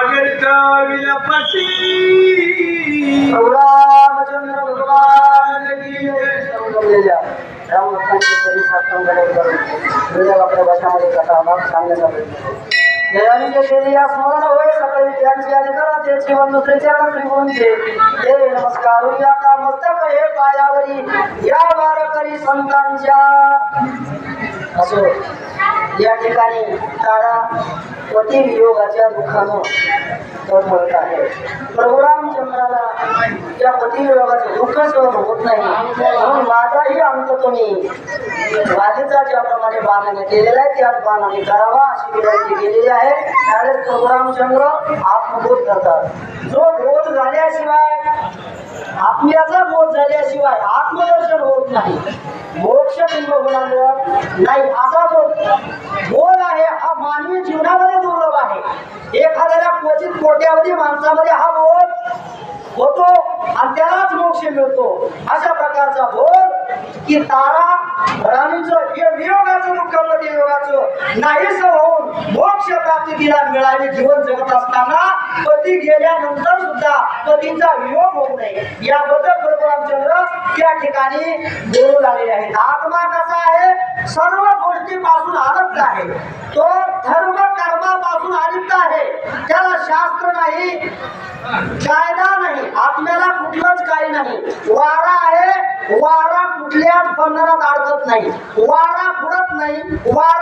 सागरचा विलपसी रामचंद्र भगवान की साष्टांगणे करून भाषामध्ये कथा सांगण्याचा प्रयत्न या स्मरण होय दुसरे चरण हे नमस्कार आता मस्तक हे पायावरी या वारकरी संतांच्या असो या ठिकाणी तारा पती वियोगाच्या दुःखानं तळमळत आहे. प्रभू रामचंद्राला या पती वियोगाचं दुःख सहन होत नाही. म्हणून माझाही अंत तुम्ही राजेचा ज्याप्रमाणे बाण केलेला आहे त्याच बाणाने करावा अशी विनंती केलेली आहे. त्यावेळेस प्रभू रामचंद्र आत्मबोध करतात. आत्म्याचा बोध झाल्याशिवाय आत्मदर्शन होत नाही. मोक्ष बिंब नाही असा जो बोध आहे हा मानवी जीवनामध्ये दुर्लभ आहे. एखाद्याला क्वचित कोट्यावधी माणसामध्ये हा बोध होतो आणि त्यालाच मोक्ष मिळतो. अशा प्रकारचा बोध की तारा राणीचं हे वियोगाचं दुःख योगाचं नाहीच हो मोक्ष प्राप्ती तिला मिळावी जीवन जगत असताना पती गेल्यानंतर सुद्धा पतीचा वियोग होऊ नये याबद्दल प्रभू रामचंद्र त्या ठिकाणी बोलू लागले आहेत. आत्मा कसा आहे? सर्व गोष्टीपासून आनंद आहे. तो धर्म कर्मापासून आलिप्त आहे. त्याला शास्त्र नाही कायदा नाही आत्म्याला कुठलंच काही नाही. वारा आहे वारा कुठल्याच बंधनात अडकत नाही. वारा फुडत नाही वारा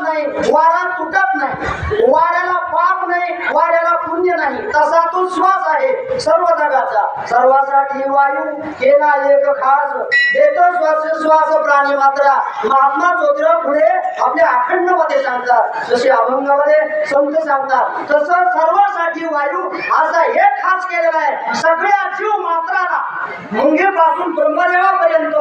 जळत नाही वारा तुटत नाही. वाऱ्याला पाप नाही वाऱ्याला पुण्य नाही. तसा तो श्वास आहे सर्व जगाचा. सर्वासाठी वायू केला एक खास. देतो श्वास श्वास प्राणी मात्र. महात्मा ज्योतिराव पुढे आपल्या अखंडमध्ये सांगतात. जसे अभंगामध्ये संत सांगतात तसं सर्वासाठी वायू असा एक खास केलेला आहे. सगळ्या जीव मात्राला. मुंगेपासून ब्रह्मदेवापर्यंत